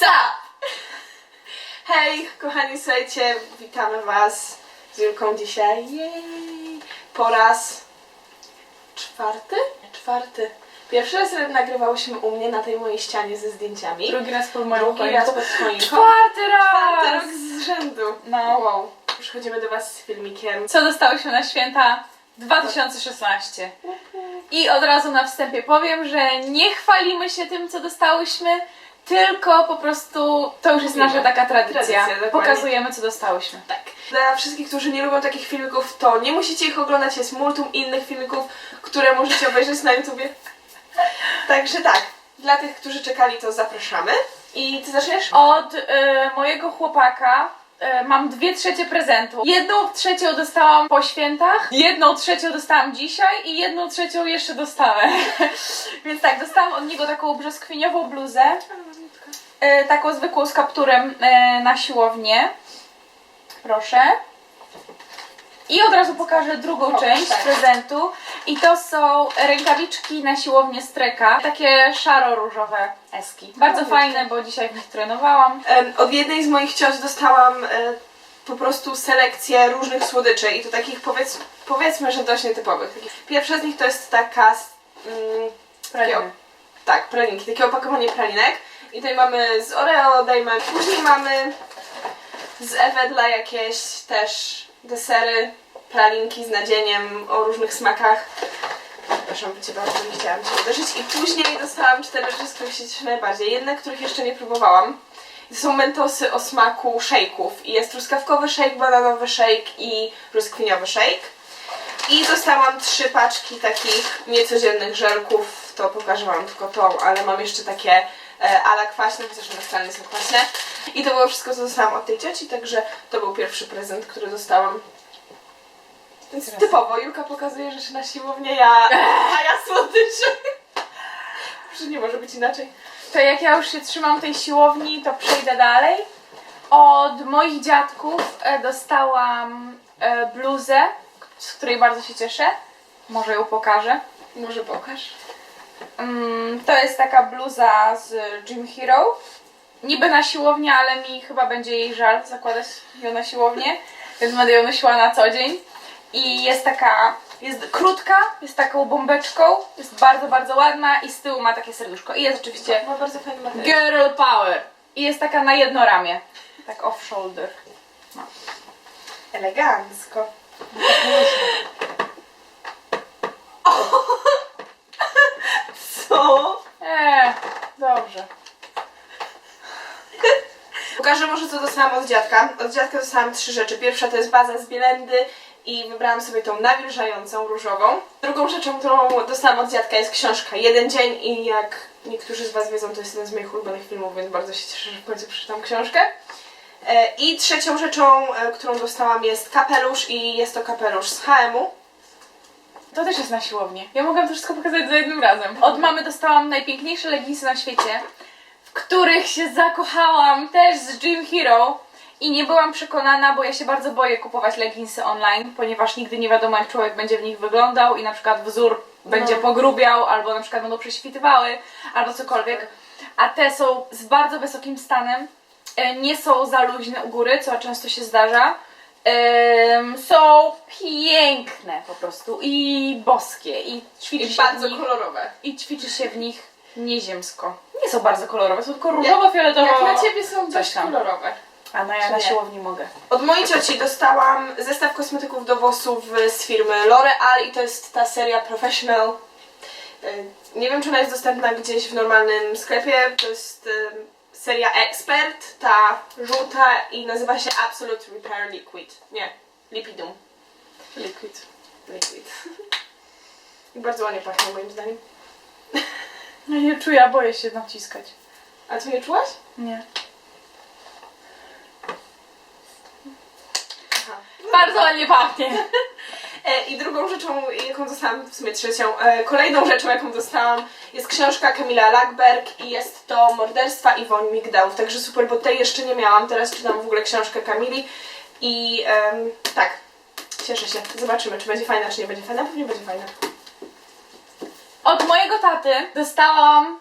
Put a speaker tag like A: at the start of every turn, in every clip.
A: Sup! Hej, kochani, słuchajcie, witamy Was z Julką dzisiaj. Jej! Po raz czwarty? Czwarty. Pierwszy raz nagrywałyśmy u mnie na tej mojej ścianie ze zdjęciami.
B: Drugi raz pod moją
A: Drugi raz pod choinką.
B: Czwarty raz!
A: Czwarty rok z rzędu.
B: No.
A: Wow. Przychodzimy do Was z filmikiem.
B: Co dostałyśmy na święta 2016. I od razu na wstępie powiem, że nie chwalimy się tym, co dostałyśmy, tylko po prostu to już jest nasza taka tradycja.
A: Tradycja, dokładnie.
B: Pokazujemy, co dostałyśmy.
A: Tak. Dla wszystkich, którzy nie lubią takich filmików, to nie musicie ich oglądać, jest multum innych filmików, które możecie obejrzeć na YouTubie. Także tak, dla tych, którzy czekali, to zapraszamy. I ty zaczniesz?
B: Od y, mojego chłopaka y, mam dwie trzecie prezentu. Jedną trzecią dostałam po świętach, jedną trzecią dostałam dzisiaj i jedną trzecią jeszcze dostanę. Więc tak, dostałam od niego taką brzoskwiniową bluzę, y, taką zwykłą z kapturem y, na siłownię. Proszę. I od razu pokażę drugą część prezentu. I to są rękawiczki na siłownię streka. Takie szaro-różowe eski. Bardzo fajne, bo dzisiaj w nich trenowałam.
A: Em, Od jednej z moich cioć dostałam e, po prostu selekcję różnych słodyczy i to takich powiedz, powiedzmy, że dość nietypowych. Takich- Pierwsza z nich to jest taka, s- mm, takie,
B: Praliny.
A: tak, pralinki, takie opakowanie pralinek. I tutaj mamy z Oreo, dajmy, później mamy z Evedla jakieś też desery, pralinki z nadzieniem o różnych smakach. Przepraszam, Cię bardzo nie chciałam Cię uderzyć. I później dostałam cztery rzeczy, z których się cieszę najbardziej. Jedne, których jeszcze nie próbowałam. To są mentosy o smaku szejków. I jest truskawkowy shake, bananowy shake i brzoskwiniowy shake. I dostałam trzy paczki takich niecodziennych żelków. To pokażę Wam tylko tą, ale mam jeszcze takie ala kwaśne, chociaż one wcale nie są kwaśne. I to było wszystko, co dostałam od tej cioci, także to był pierwszy prezent, który dostałam. Więc typowo, Julka pokazuje rzeczy na siłownię, ja, a ja słodyczy. Że nie może być inaczej.
B: To jak ja już się trzymam tej siłowni, to przejdę dalej. Od moich dziadków e, dostałam e, bluzę, z której bardzo się cieszę. Może ją pokażę.
A: Może pokaż.
B: Mm, to jest taka bluza z Gym Hero. Niby na siłownię, ale mi chyba będzie jej żal zakładać ją na siłownię, więc będę ją nosiła na co dzień. I jest taka, jest krótka, jest taką bombeczką, jest bardzo, bardzo ładna i z tyłu ma takie serduszko. I jest oczywiście
A: Ma bardzo fajny materiał.
B: Girl Power. I jest taka na jedno ramię. Tak off shoulder.
A: Elegancko. Co?
B: Eee, dobrze.
A: Pokażę może co dostałam od dziadka. Od dziadka dostałam trzy rzeczy. Pierwsza to jest baza z Bielendy i wybrałam sobie tą nawilżającą, różową. Drugą rzeczą, którą dostałam od dziadka jest książka Jeden dzień i jak niektórzy z Was wiedzą, to jest jeden z moich ulubionych filmów, więc bardzo się cieszę, że w końcu przeczytam książkę. E, I trzecią rzeczą, e, którą dostałam jest kapelusz i jest to kapelusz z H&M-u.
B: To też jest na siłownię. Ja mogłam to wszystko pokazać za jednym razem. Od mamy dostałam najpiękniejsze leginsy na świecie, w których się zakochałam też z Gym Hero. I nie byłam przekonana, bo ja się bardzo boję kupować leginsy online, ponieważ nigdy nie wiadomo jak człowiek będzie w nich wyglądał i na przykład wzór będzie
A: No.
B: pogrubiał, albo na przykład będą prześwitywały, albo cokolwiek. A te są z bardzo wysokim stanem, e, nie są za luźne u góry, co często się zdarza. Em, są piękne po prostu i boskie i ćwiczy
A: I
B: się
A: bardzo
B: w nich,
A: kolorowe.
B: i ćwiczy się w nich nieziemsko. Nie są bardzo kolorowe, są tylko różowo-fioletowo.
A: Jak na Ciebie są dość
B: tam.
A: kolorowe.
B: A no ja na
A: nie?
B: siłowni mogę.
A: Od mojej cioci dostałam zestaw kosmetyków do włosów z firmy L'Oreal i to jest ta seria Professional. Y, Nie wiem, czy ona jest dostępna gdzieś w normalnym sklepie. To jest y, seria Expert, ta żółta i nazywa się Absolute Repair Liquid. Nie, Lipidum.
B: Liquid.
A: Liquid. I bardzo ładnie pachnie moim zdaniem.
B: Ja nie czuję, ja boję się naciskać.
A: A co nie czułaś?
B: Nie.
A: Aha.
B: Bardzo ładnie pachnie.
A: E, I drugą rzeczą, jaką dostałam, w sumie trzecią, e, kolejną rzeczą, jaką dostałam, jest książka Kamila Lackberg i jest to Morderstwa i woń migdałów. Także super, bo tej jeszcze nie miałam. Teraz czytam w ogóle książkę Kamili i em, tak, cieszę się. Zobaczymy, czy będzie fajna, czy nie będzie fajna. Pewnie będzie fajna.
B: Od mojego taty dostałam.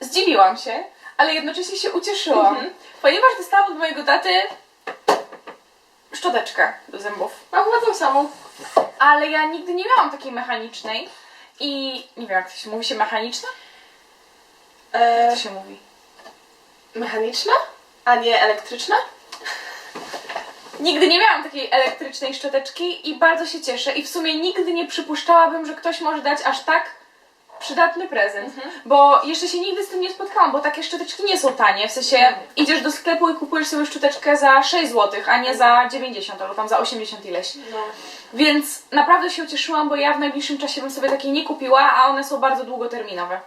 B: Zdziwiłam się, ale jednocześnie się ucieszyłam,
A: Mhm.
B: ponieważ dostałam od mojego taty szczoteczkę do zębów.
A: Mam chyba tą samą.
B: Ale ja nigdy nie miałam takiej mechanicznej i nie wiem jak to się mówi, się mechaniczna? Jak
A: E,
B: to się mówi?
A: mechaniczna? A nie elektryczna?
B: Nigdy nie miałam takiej elektrycznej szczoteczki i bardzo się cieszę i w sumie nigdy nie przypuszczałabym, że ktoś może dać aż tak przydatny prezent, bo jeszcze się nigdy z tym nie spotkałam, bo takie szczoteczki nie są tanie, w sensie idziesz do sklepu i kupujesz sobie szczoteczkę za 6 zł, a nie za 90 albo tam za 80 ileś.
A: No.
B: Więc naprawdę się ucieszyłam, bo ja w najbliższym czasie bym sobie takiej nie kupiła, a one są bardzo długoterminowe.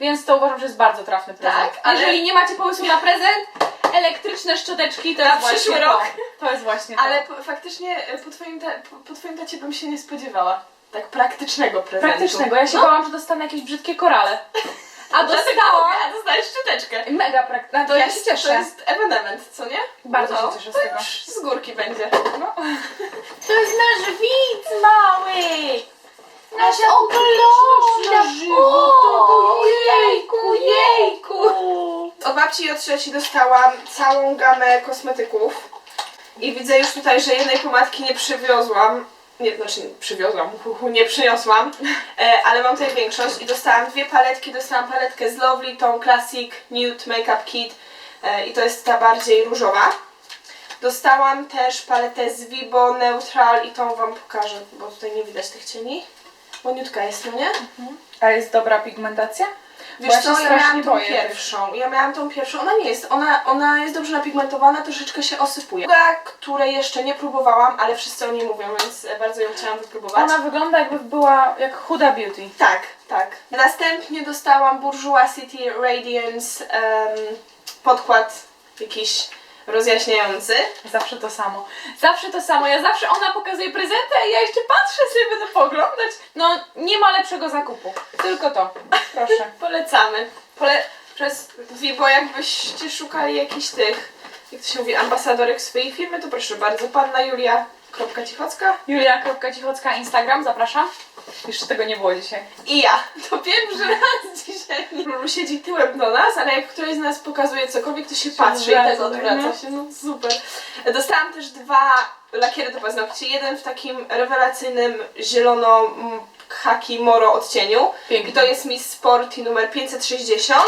B: Więc to uważam, że jest bardzo trafny prezent.
A: Tak, ale-
B: Jeżeli nie macie pomysłu na prezent, elektryczne szczoteczki to
A: Na
B: jest
A: przyszły
B: właśnie
A: rok.
B: To. to jest właśnie to.
A: Ale po, faktycznie e, po twoim, ta, po, po twoim tacie bym się nie spodziewała. Tak praktycznego prezentu.
B: Praktycznego. Ja się
A: no.
B: bałam, że dostanę jakieś brzydkie korale. A dostałam
A: a dostałeś szczoteczkę.
B: mega praktyczne.
A: To
B: ja
A: jest,
B: się cieszę.
A: To jest ewenement, co nie?
B: Bardzo
A: no,
B: się cieszę z tego.
A: już z górki będzie.
B: No. To jest nasz widz mały! Nasza ogląda! Jejku, jejku!
A: Od babci i od cioci dostałam całą gamę kosmetyków. I widzę już tutaj, że jednej pomadki nie przywiozłam. Nie, znaczy przywiozłam, hu, hu, nie przyniosłam, e, ale mam tutaj większość i dostałam dwie paletki, dostałam paletkę z Lovely, tą Classic Nude Makeup Kit e, i to jest ta bardziej różowa. Dostałam też paletę z Vibo Neutral i tą wam pokażę, bo tutaj nie widać tych cieni. Łoniutka jest, no nie?
B: A jest dobra pigmentacja?
A: Wiesz
B: ja
A: co, ja
B: strasznie
A: miałam tą
B: boję
A: pierwszą. Ja miałam tą pierwszą. Ona nie jest, ona, ona jest dobrze napigmentowana, troszeczkę się osypuje. Druga, której jeszcze nie próbowałam, ale wszyscy o niej mówią, więc e, bardzo ją chciałam wypróbować.
B: Ona wygląda jakby była jak Huda Beauty.
A: Tak, tak. Następnie dostałam Bourgeois City Radiance em, podkład jakiś rozjaśniający.
B: Zawsze to samo. Zawsze to samo. Ja zawsze ona pokazuje prezenty, a ja jeszcze patrzę sobie, będę poglądać. No, nie ma lepszego zakupu. Tylko to. Proszę.
A: Polecamy. Pole przez Vibo jakbyście szukali jakichś tych, jak to się mówi, ambasadorek swojej firmy, to proszę bardzo, panna Julia. Kropka Cichocka.
B: Julia.cichocka Instagram, zapraszam. Jeszcze tego nie było dzisiaj.
A: I ja. To pierwszy raz dzisiaj. Lulu siedzi tyłem do nas, ale jak któraś z nas pokazuje cokolwiek, to się patrzy i
B: tak,
A: odwraca się. No super. Dostałam też dwa lakiery do paznokci. Jeden w takim rewelacyjnym zielono mm, khaki moro odcieniu.
B: Pięknie.
A: I to jest Miss Sporty numer 560.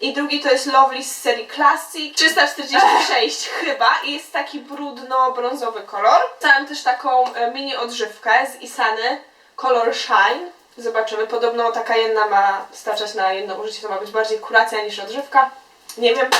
A: I drugi to jest Lovely z serii Classic 346 chyba i jest taki brudno-brązowy kolor. Dostałam też taką e, mini odżywkę z Isany Color Shine. Zobaczymy, podobno taka jedna ma starczać na jedno użycie, to ma być bardziej kuracja niż odżywka. Nie wiem,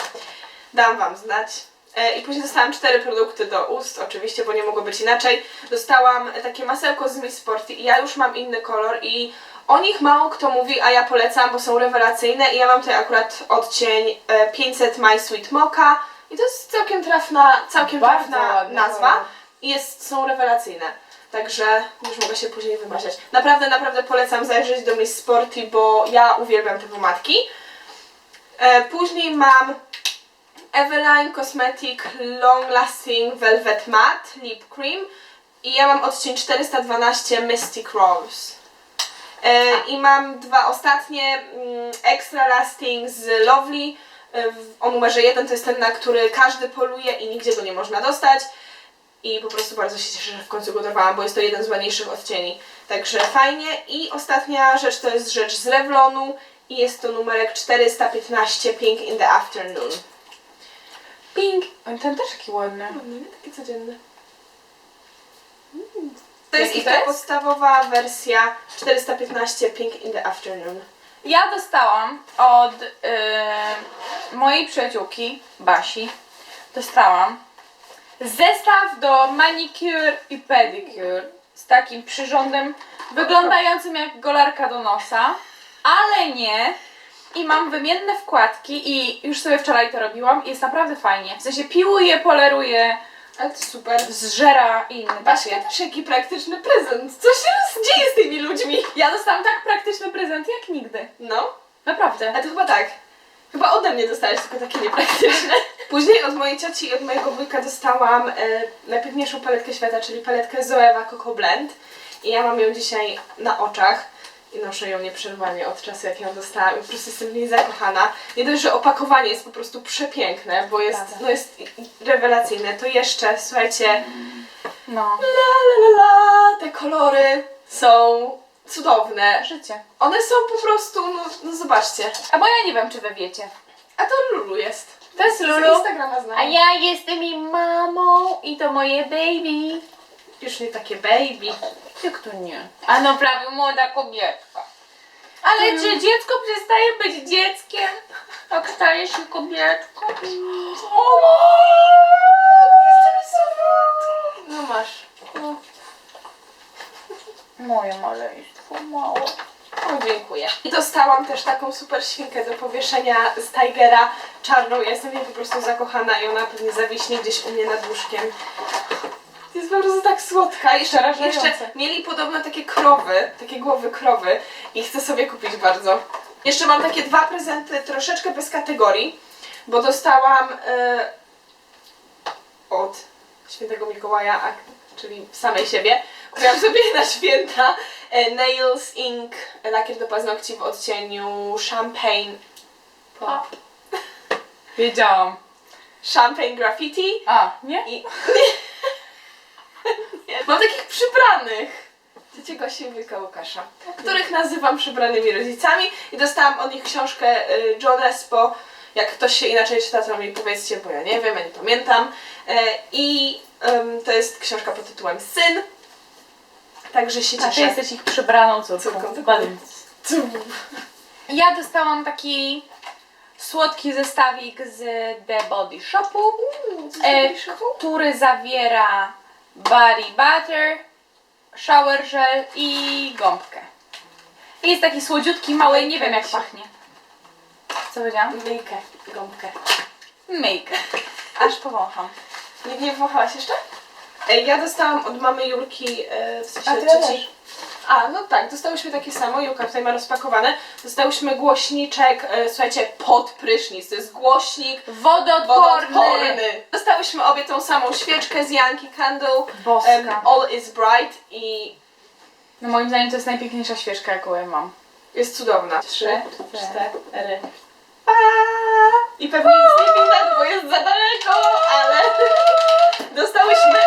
A: dam Wam znać. E, I później dostałam cztery produkty do ust, oczywiście, bo nie mogło być inaczej. Dostałam takie masełko z Miss Sporty i ja już mam inny kolor i o nich mało kto mówi, a ja polecam, bo są rewelacyjne i ja mam tutaj akurat odcień e, 500 My Sweet Mocha i to jest całkiem trafna, całkiem
B: Bardzo
A: trafna nazwa i jest, są rewelacyjne. Także już mogę się później wymaziać. Naprawdę, naprawdę polecam zajrzeć do Miss Sporty, bo ja uwielbiam te pomadki. E, później mam Eveline Cosmetic Long Lasting Velvet Matte Lip Cream i ja mam odcień 412 Mystic Rose. E, I mam dwa ostatnie mm, Extra Lasting z Lovely e, w- o numerze 1 to jest ten, na który każdy poluje i nigdzie go nie można dostać. I po prostu bardzo się cieszę, że w końcu go dorwałam, bo jest to jeden z ładniejszych odcieni. Także fajnie. I ostatnia rzecz to jest rzecz z Revlonu i jest to numerek 415 Pink in the Afternoon.
B: Pink. Ten też taki ładny.
A: No nie taki codzienny. To jest
B: Jaki
A: ich
B: to
A: ta
B: jest?
A: podstawowa wersja 415 Pink in the Afternoon.
B: Ja dostałam od y, mojej przyjaciółki, Basi, dostałam zestaw do manicure i pedicure z takim przyrządem wyglądającym jak golarka do nosa, ale nie. I mam wymienne wkładki i już sobie wczoraj to robiłam i jest naprawdę fajnie. W sensie piłuje, poleruje,
A: Ale to super.
B: zżera i inne
A: Baśka też jaki praktyczny prezent. Co się dzieje z tymi ludźmi?
B: Ja dostałam tak praktyczny prezent jak nigdy.
A: No,
B: Naprawdę.
A: a to chyba tak. Chyba ode mnie dostałeś tylko takie niepraktyczne. Później od mojej cioci i od mojego wujka dostałam e, najpiękniejszą paletkę świata, czyli paletkę Zoewa Coco Blend. I ja mam ją dzisiaj na oczach. I noszę ją nieprzerwanie od czasu, jak ją dostałam. I po prostu jestem w niej zakochana. Nie dość, że opakowanie jest po prostu przepiękne, bo jest,
B: Prawda.
A: no jest rewelacyjne, to jeszcze, słuchajcie,
B: No.
A: la la la la, te kolory są cudowne.
B: Życie.
A: One są po prostu, no, no zobaczcie.
B: A bo ja nie wiem, czy wy wiecie.
A: A to Lulu jest.
B: To jest
A: Z
B: Lulu.
A: Instagrama znam.
B: A ja jestem jej mamą i to moje baby.
A: Już nie takie baby.
B: Jak to nie? A no prawie młoda kobietka. Ale czy dziecko przestaje być dzieckiem, jak staje się kobietką?
A: No masz.
B: Moje maleństwo małe.
A: O, dziękuję. I dostałam też taką super świnkę do powieszenia z Tigera czarną. Ja jestem w niej po prostu zakochana i ona pewnie zawiśnie gdzieś u mnie nad łóżkiem. Jest po prostu tak słodka. Jeszcze,
B: Przerażające.
A: jeszcze mieli podobno takie krowy, takie głowy krowy i chcę sobie kupić bardzo. Jeszcze mam takie dwa prezenty troszeczkę bez kategorii, bo dostałam e, od świętego Mikołaja, a, czyli samej siebie. Kupiłam sobie na święta e, Nails Ink lakier do paznokci w odcieniu Champagne Pop.
B: Wiedziałam.
A: Champagne Graffiti
B: A, nie?
A: i... Nie, Mam takich przybranych. Chcecie Gosiewika Łukasza, których nazywam przybranymi rodzicami i dostałam od nich książkę y, John Respo. Jak ktoś się inaczej czyta, to mi powiedzcie, bo ja nie wiem, ja nie pamiętam. E, I to jest książka pod tytułem Syn. Także się
B: A ty
A: cieszę.
B: jesteś ich przybraną córką.
A: Córką, dokładnie.
B: Ja dostałam taki słodki zestawik z The Body Shopu, e, który zawiera body butter, shower gel i gąbkę. I jest taki słodziutki, mały, nie wiem jak pachnie. Co powiedziałam?
A: Myjkę, gąbkę.
B: Myjkę. Aż powącham.
A: Nie, nie wąchałaś jeszcze? Ej, ja dostałam od mamy Julki, e, w sensie
B: A, ty
A: trzeci-
B: też.
A: A, no tak, dostałyśmy takie samo, Julka tutaj ma rozpakowane. Dostałyśmy głośniczek, e, słuchajcie, pod prysznic. To jest głośnik
B: Wodoodporny.
A: wodoodporny. Dostałyśmy obie tą samą świeczkę z Yankee Candle.
B: Boska.
A: em, All is bright i
B: No moim zdaniem to jest najpiękniejsza świeczka, jaką ja mam.
A: jest cudowna. Trzy,
B: Cztery.
A: cztery. Pa! I pewnie nic nie widać, bo jest za daleko, ale dostałyśmy.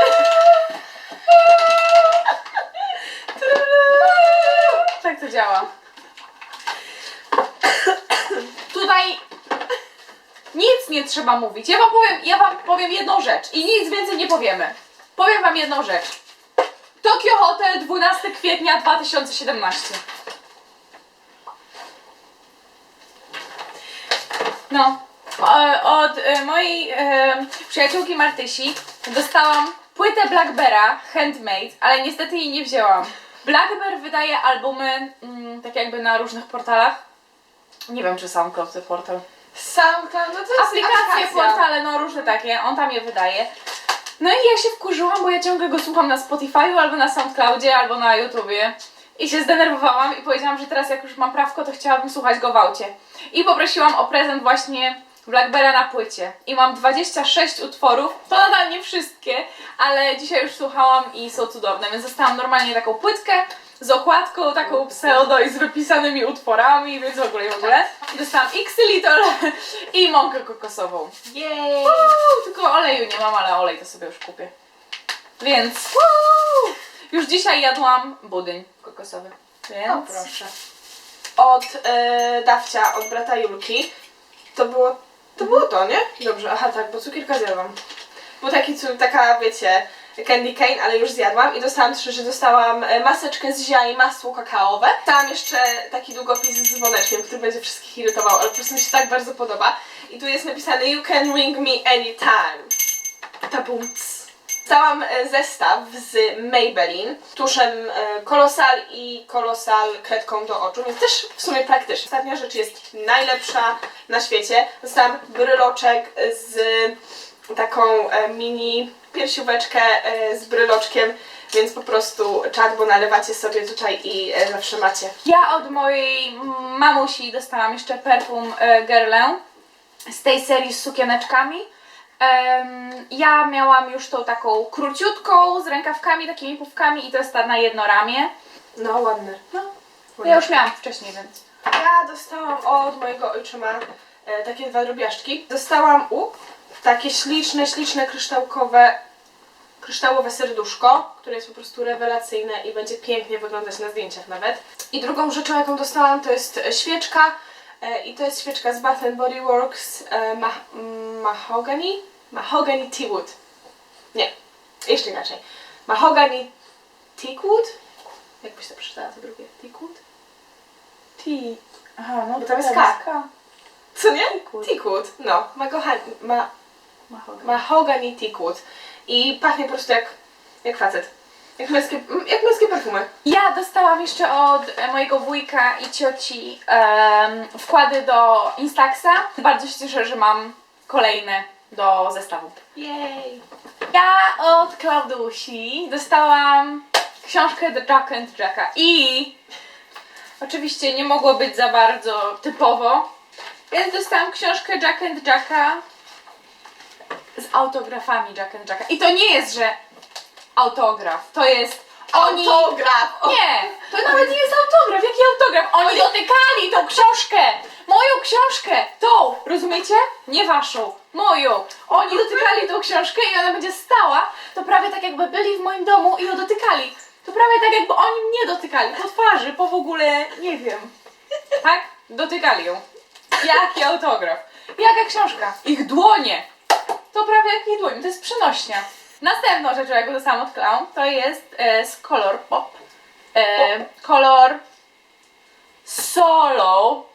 B: Tak to działa. Tutaj nic nie trzeba mówić. Ja wam powiem, ja wam powiem jedną rzecz i nic więcej nie powiemy. Powiem wam jedną rzecz. Tokio Hotel 12 kwietnia 2017. No, od e, mojej e, przyjaciółki Martysi dostałam płytę Blackbera Handmade, ale niestety jej nie wzięłam. Blackbear wydaje albumy mm, tak jakby na różnych portalach. Nie wiem, czy SoundCloud to portal.
A: SoundCloud, no to jest
B: Aplikacje,
A: aplikacja.
B: portale, no różne takie, on tam je wydaje. No i ja się wkurzyłam, bo ja ciągle go słucham na Spotify'u, albo na SoundCloudzie, albo na YouTubie. I się zdenerwowałam i powiedziałam, że teraz jak już mam prawko, to chciałabym słuchać go w aucie. I poprosiłam o prezent właśnie Blackbera na płycie. I mam 26 utworów, to nadal nie wszystkie, ale dzisiaj już słuchałam i są cudowne, więc dostałam normalnie taką płytkę z okładką, taką pseudo i z wypisanymi utworami, więc w ogóle w ogóle. I dostałam Xylitol i mąkę kokosową.
A: Jej!
B: Tylko oleju nie mam, ale olej to sobie już kupię. Więc uuu, już dzisiaj jadłam budyń kokosowy.
A: O
B: Więc
A: proszę. Od e, dawcia, od brata Julki. To było, to było to, nie? Dobrze, aha tak, bo cukierka zjadłam. Był taki, cu- taka, wiecie, candy cane, ale już zjadłam i dostałam trzy, że dostałam e, maseczkę z zia i masło kakaowe. Dostałam jeszcze taki długopis z dzwoneczkiem, który będzie wszystkich irytował, ale po prostu mi się tak bardzo podoba. I tu jest napisane You can ring me anytime. Tabumc. Dostałam e, zestaw z Maybelline, tuszem e, Kolosal i Kolosal kredką do oczu, więc też w sumie praktyczne. Ostatnia rzecz jest najlepsza na świecie. Dostałam bryloczek z taką mini piersióweczkę e, z bryloczkiem, więc po prostu czad, bo nalewacie sobie tutaj i e, zawsze macie.
B: ja od mojej mamusi dostałam jeszcze perfum e, Guerlain z tej serii z sukieneczkami. Ja miałam już tą taką króciutką, z rękawkami, takimi pówkami i to jest ta na jedno ramię.
A: No, ładne.
B: No, Ja już miałam wcześniej, więc.
A: Ja dostałam od mojego ojczyma takie dwa drobiażdżki. Dostałam u takie śliczne, śliczne kryształkowe, kryształowe serduszko, które jest po prostu rewelacyjne i będzie pięknie wyglądać na zdjęciach nawet. I drugą rzeczą, jaką dostałam, to jest e, świeczka. E, I to jest świeczka z Bath Body Works e, ma mm, Mahogany? Mahogany Tea Wood. Nie, jeszcze inaczej. Mahogany Teakwood? Jak byś to przeczytała to drugie? Teakwood? Tea.
B: Aha, no
A: Bo tam jest K. Co nie?
B: Teakwood.
A: Teakwood. No, magoha- ma, mahogany teakwood. I pachnie po prostu jak, jak facet. Jak męskie, jak męskie perfumy.
B: Ja dostałam jeszcze od e, mojego wujka i cioci em, wkłady do Instaxa. Bardzo się cieszę, że mam kolejne do zestawu.
A: Jej.
B: Ja od Klaudusi dostałam książkę The Jack and Jacka i oczywiście nie mogło być za bardzo typowo, więc dostałam książkę Jack and Jacka z autografami Jack and Jacka. I to nie jest, że autograf, to jest oni...
A: Autograf! O,
B: Nie, to nawet nie jest autograf. Jaki autograf? Oni dotykali tą książkę! Moją książkę! Tą! Rozumiecie? Nie waszą. Moją. Oni dotykali tą książkę i ona będzie stała. To prawie tak jakby byli w moim domu i ją dotykali. To prawie tak jakby oni mnie dotykali. Po twarzy, po w ogóle, nie wiem. Tak? Dotykali ją. Jaki autograf. Jaka książka. Ich dłonie. To prawie jak ich dłonie. To jest przenośnia. Następną rzeczą, jaką dostałam od Clown, to jest e, z Color Pop. E, kolor Solo.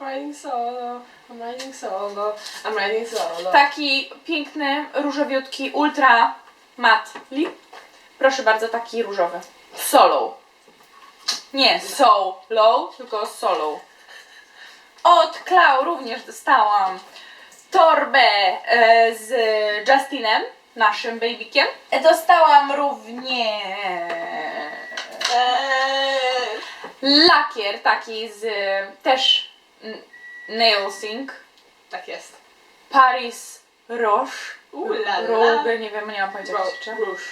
A: I'm riding solo, I'm riding solo, I'm riding solo.
B: Taki piękny, różowiutki, ultra mat lip. Proszę bardzo, taki różowy. Solo. Nie solo, tylko solo. Od Klau również dostałam torbę e, z Justinem, naszym babykiem. Dostałam również
A: Eee,
B: lakier taki z też Nailsing.
A: tak jest.
B: Paris Roche.
A: U la la.
B: Rouge, nie wiem, nie mam pojęcia czyta.
A: Róż.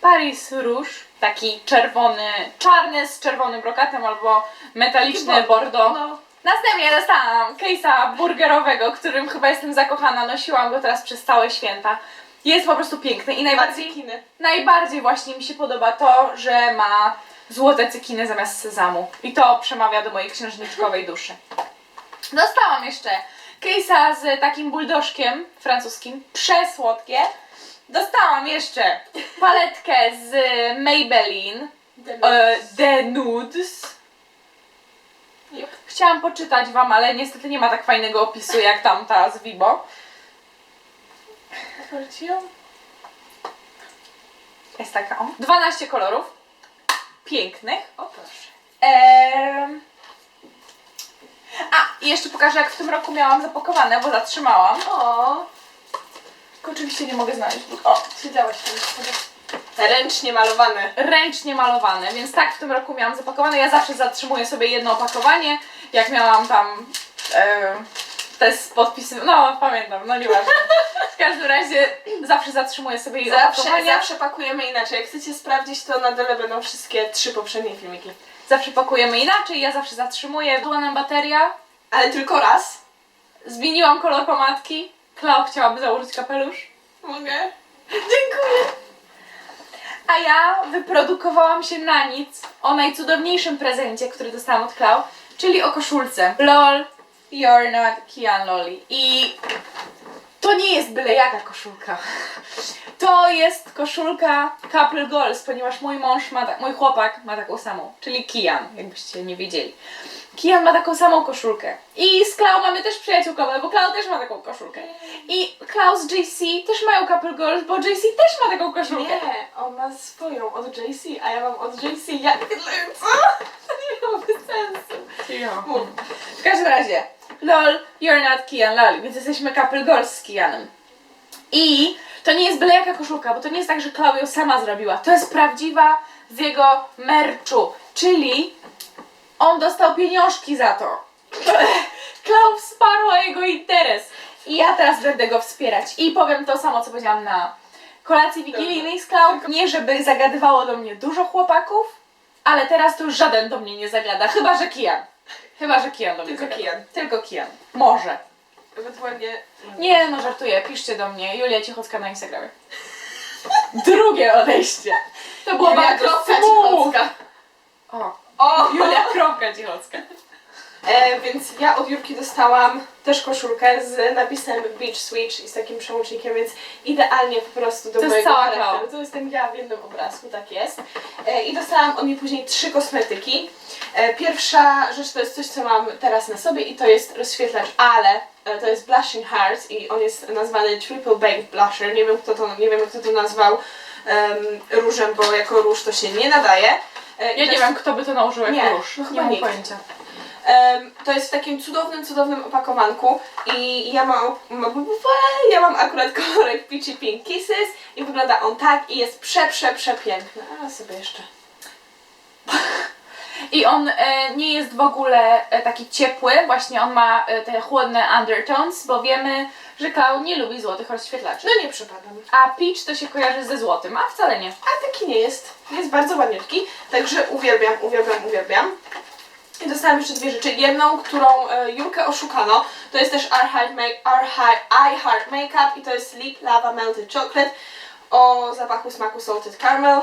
B: Paris Rouge, taki czerwony, czarny z czerwonym brokatem albo metaliczny bordeaux.
A: No.
B: Następnie dostałam case'a burgerowego, którym chyba jestem zakochana. Nosiłam go teraz przez całe święta. Jest po prostu piękny i najbardziej,
A: Macikiny.
B: najbardziej właśnie mi się podoba to, że ma złote cykiny zamiast sezamu. I to przemawia do mojej księżniczkowej duszy. Dostałam jeszcze case'a z takim buldożkiem francuskim, przesłodkie. Dostałam jeszcze paletkę z Maybelline e, The Nudes. Chciałam poczytać Wam, ale niestety nie ma tak fajnego opisu jak tamta z Vibo.
A: Otworzyć ją?
B: Jest taka o. 12 kolorów. Pięknych.
A: O proszę.
B: A, i jeszcze pokażę jak w tym roku miałam zapakowane, bo zatrzymałam.
A: O,
B: Tylko oczywiście nie mogę znaleźć. O,
A: siedziałaś tam. Ręcznie malowany.
B: ręcznie malowane, więc tak w tym roku miałam zapakowane. Ja zawsze zatrzymuję sobie jedno opakowanie. Jak miałam tam e, podpisy, no pamiętam, no nieważne. W każdym razie zawsze zatrzymuję sobie jej
A: Zawsze,
B: opakowania.
A: zawsze pakujemy inaczej. Jak chcecie sprawdzić, to na dole będą wszystkie trzy poprzednie filmiki.
B: Zawsze pakujemy inaczej, ja zawsze zatrzymuję. Była nam bateria,
A: Ale tylko raz.
B: zmieniłam kolor pomadki. Klau chciałaby założyć kapelusz.
A: Mogę?
B: Dziękuję. A ja wyprodukowałam się na nic o najcudowniejszym prezencie, który dostałam od Klau, czyli o koszulce. LOL, you're not Kian Loli. I to nie jest byle jaka koszulka. To jest koszulka Couple Goals, ponieważ mój mąż ma, mój chłopak ma taką samą, czyli Kian, jakbyście nie wiedzieli. Kian ma taką samą koszulkę. I z Klau mamy też przyjaciółkowe, bo Klau też ma taką koszulkę. I Klaus JC też mają couple goals, bo JC też ma taką koszulkę.
A: Nie, on ma swoją od JC, a ja mam od JC. Ja... Co? To nie miałoby sensu. Mów.
B: W każdym razie, lol, you're not Kian Lali, więc jesteśmy couple goals z Kianem. I to nie jest byle jaka koszulka, bo to nie jest tak, że Klau ją sama zrobiła. To jest prawdziwa z jego merchu, czyli on dostał pieniążki za to. Klau wsparła jego interes. I ja teraz będę go wspierać. I powiem to samo, co powiedziałam na kolacji wigilijnej z Klau. Nie, żeby zagadywało do mnie dużo chłopaków, ale teraz to już żaden do mnie nie zagada, chyba że Kijan. Chyba, że Kijan do mnie
A: Tylko
B: zagada.
A: Kijan.
B: Tylko Kijan. Może.
A: Ewentualnie...
B: Nie, no żartuję, piszcie do mnie. Julia Cichocka na Instagramie. Drugie odejście. To było
A: Julia
B: bardzo.
A: Cichocka.
B: O,
A: O!
B: Julia Kropka Cichocka.
A: E, więc ja od Jurki dostałam też koszulkę z napisem Beach Switch i z takim przełącznikiem, więc idealnie po prostu do
B: To
A: mojego
B: cała
A: charakteru. To jestem ja w jednym obrazku, tak jest. E, I dostałam od niej później trzy kosmetyki. E, pierwsza rzecz to jest coś, co mam teraz na sobie i to jest rozświetlacz, ale e, to jest Blushing Heart i on jest nazwany Triple Baked Blusher. Nie wiem kto to, nie wiem kto to nazwał em, różem, bo jako róż to się nie nadaje. E,
B: Ja nie
A: jest-
B: wiem, kto by to nałożył jako
A: Nie,
B: róż.
A: no chyba
B: nie mam
A: nikt.
B: pojęcia.
A: Em, to jest w takim cudownym, cudownym opakowanku i ja mam, mam- ja mam akurat kolorek Peachy Pink Kisses i wygląda on tak i jest prze, prze, przepiękny. A sobie jeszcze.
B: I on e, nie jest w ogóle e, taki ciepły, właśnie on ma e, te chłodne undertones, bo wiemy, że Klau nie lubi złotych rozświetlaczy.
A: No nie przypadam.
B: A Peach to się kojarzy ze złotym, a wcale nie.
A: A taki nie jest. Jest bardzo ładniutki, także uwielbiam, uwielbiam, uwielbiam. I dostałam jeszcze dwie rzeczy. Jedną, którą e, Julkę oszukano, to jest też Our Heart, Make, Our Heart, I Heart Makeup i to jest Lip Lava Melted Chocolate o zapachu smaku Salted Caramel.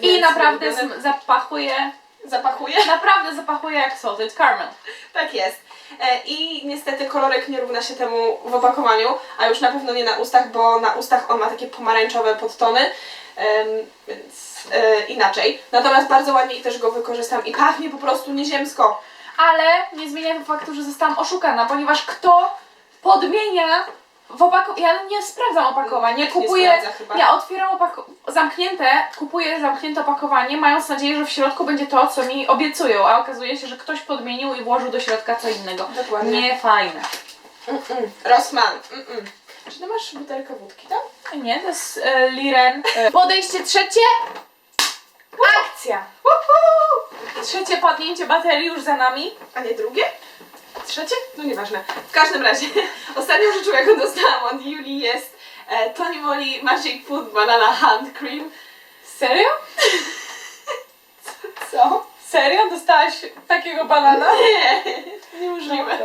B: I
A: Więc
B: naprawdę zapachuje,
A: zapachuje.
B: naprawdę zapachuje jak salted caramel.
A: Tak jest. E, I niestety kolorek nie równa się temu w opakowaniu, a już na pewno nie na ustach, bo na ustach on ma takie pomarańczowe podtony, em, więc e, inaczej. Natomiast bardzo ładnie i też go wykorzystam i pachnie po prostu nieziemsko.
B: Ale nie zmienia to faktu, że zostałam oszukana, ponieważ kto podmienia w opakowaniu. Ja nie sprawdzam opakowań, ja
A: Nikt nie
B: kupuję.
A: sprawdza chyba.
B: Ja otwieram opakowanie zamknięte, kupuję zamknięte opakowanie, mając nadzieję, że w środku będzie to, co mi obiecują, a okazuje się, że ktoś podmienił i włożył do środka co innego.
A: Dokładnie.
B: Nie fajne.
A: Mm-mm. Mm-mm. Czy ty masz butelkę wódki tam?
B: Nie, to jest e, Liren. E, podejście trzecie. Akcja! Trzecie padnięcie baterii już za nami.
A: A nie drugie? Trzecie? No nieważne. W każdym razie, ostatnią rzeczą, jaką dostałam od Julii jest e, Tony Moly Magic Food Banana Hand Cream.
B: Serio?
A: Co?
B: Serio? Dostałaś takiego banana?
A: Nie,
B: No,
A: niemożliwe.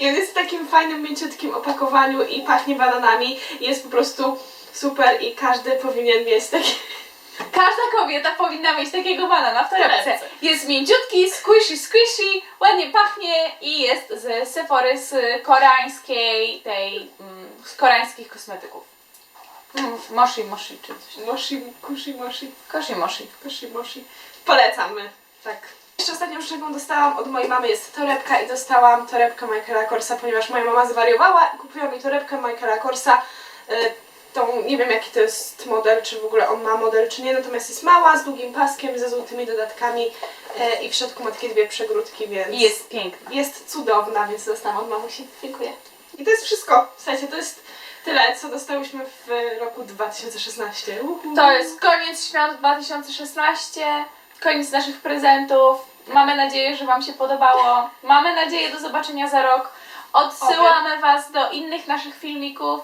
A: I on jest w takim fajnym, mięciutkim opakowaniu i pachnie bananami. Jest po prostu super i każdy powinien mieć taki...
B: Każda kobieta powinna mieć takiego banana w torebce.
A: torebce.
B: Jest mięciutki, squishy, squishy, ładnie pachnie i jest z Sephory z koreańskiej, tej, mm, z koreańskich kosmetyków. Mm, moshi, moshi czy coś.
A: Moshi, kushi, moshi,
B: Koshi, moshi.
A: kushi, moshi. Polecamy. Tak. Jeszcze ostatnią rzeczą, jaką dostałam od mojej mamy jest torebka i dostałam torebkę Michaela Korsa, ponieważ moja mama zwariowała i kupiła mi torebkę Michaela Korsa. y, Tą, nie wiem jaki to jest model, czy w ogóle on ma model, czy nie, natomiast jest mała, z długim paskiem, ze złotymi dodatkami y, i w środku ma takie dwie przegródki, więc...
B: I jest piękna.
A: jest cudowna, więc dostałam od mamusi. Dziękuję. I to jest wszystko. Słuchajcie, to jest tyle, co dostałyśmy w roku 2016. Uhu.
B: To jest koniec świąt 2016, koniec naszych prezentów. Mamy nadzieję, że Wam się podobało. Mamy nadzieję do zobaczenia za rok. Odsyłamy Was do innych naszych filmików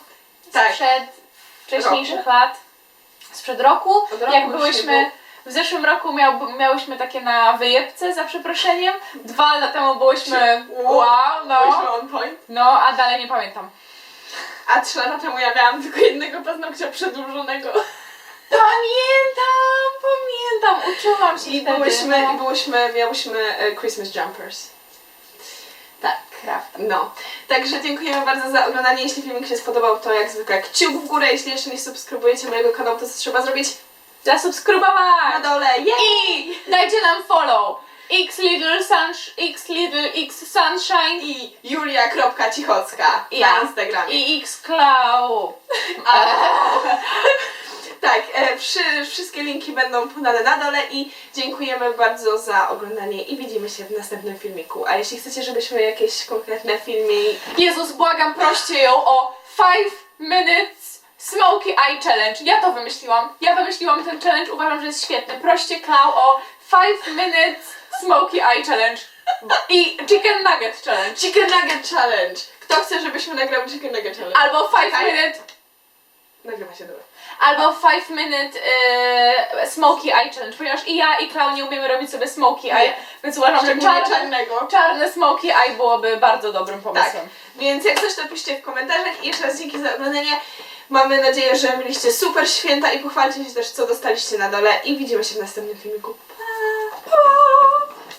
A: Tak.
B: sprzed wcześniejszych
A: Roku.
B: lat. Sprzed roku.
A: Od roku
B: Jak byłyśmy. W zeszłym roku miał, miałyśmy takie na wyjebce za przeproszeniem. Dwa lata temu byłyśmy wow, no.
A: on point.
B: No, a dalej nie pamiętam.
A: A trzy lata temu ja miałam tylko jednego paznokcia przedłużonego.
B: Pamiętam, pamiętam, uczyłam się
A: I
B: wtedy,
A: byłyśmy,
B: no.
A: i byłyśmy, miałyśmy e, Christmas jumpers.
B: Prawda.
A: No. Także dziękujemy bardzo za oglądanie. Jeśli filmik się spodobał, to jak zwykle kciuk w górę. Jeśli jeszcze nie subskrybujecie mojego kanału, to co trzeba zrobić?
B: Zasubskrybować!
A: Na dole. Jej!
B: I dajcie nam follow! X little sunsh, X little X sunshine
A: I julia.cichocka
B: Ja.
A: na Instagramie.
B: i X cloud.
A: Tak, e, wszy, wszystkie linki będą podane na dole i dziękujemy bardzo za oglądanie i widzimy się w następnym filmiku. A jeśli chcecie, żebyśmy jakieś konkretne filmy...
B: Jezus, błagam, proście ją o 5 minutes smoky eye challenge. Ja to wymyśliłam. Ja wymyśliłam ten challenge, uważam, że jest świetny. Proście Klau o 5 minutes smoky eye challenge. I chicken nugget challenge.
A: Chicken Nugget Challenge! Kto chce, żebyśmy nagrały Chicken Nugget Challenge?
B: Albo 5
A: Czekaj.
B: minute
A: nagrywa się dobra.
B: Albo 5 minute e, smoky eye challenge, ponieważ i ja i Klau nie umiemy robić sobie smoky eye,
A: Nie.
B: więc uważam, że
A: Szczególnie
B: czarne,
A: czarnego.
B: czarne smoky eye byłoby bardzo dobrym
A: Tak,
B: pomysłem.
A: więc jak coś to piszcie w komentarzach i jeszcze raz dzięki za oglądanie. Mamy nadzieję, że mieliście super święta i pochwalcie się też co dostaliście na dole i widzimy się w następnym filmiku. Pa!
B: Pa!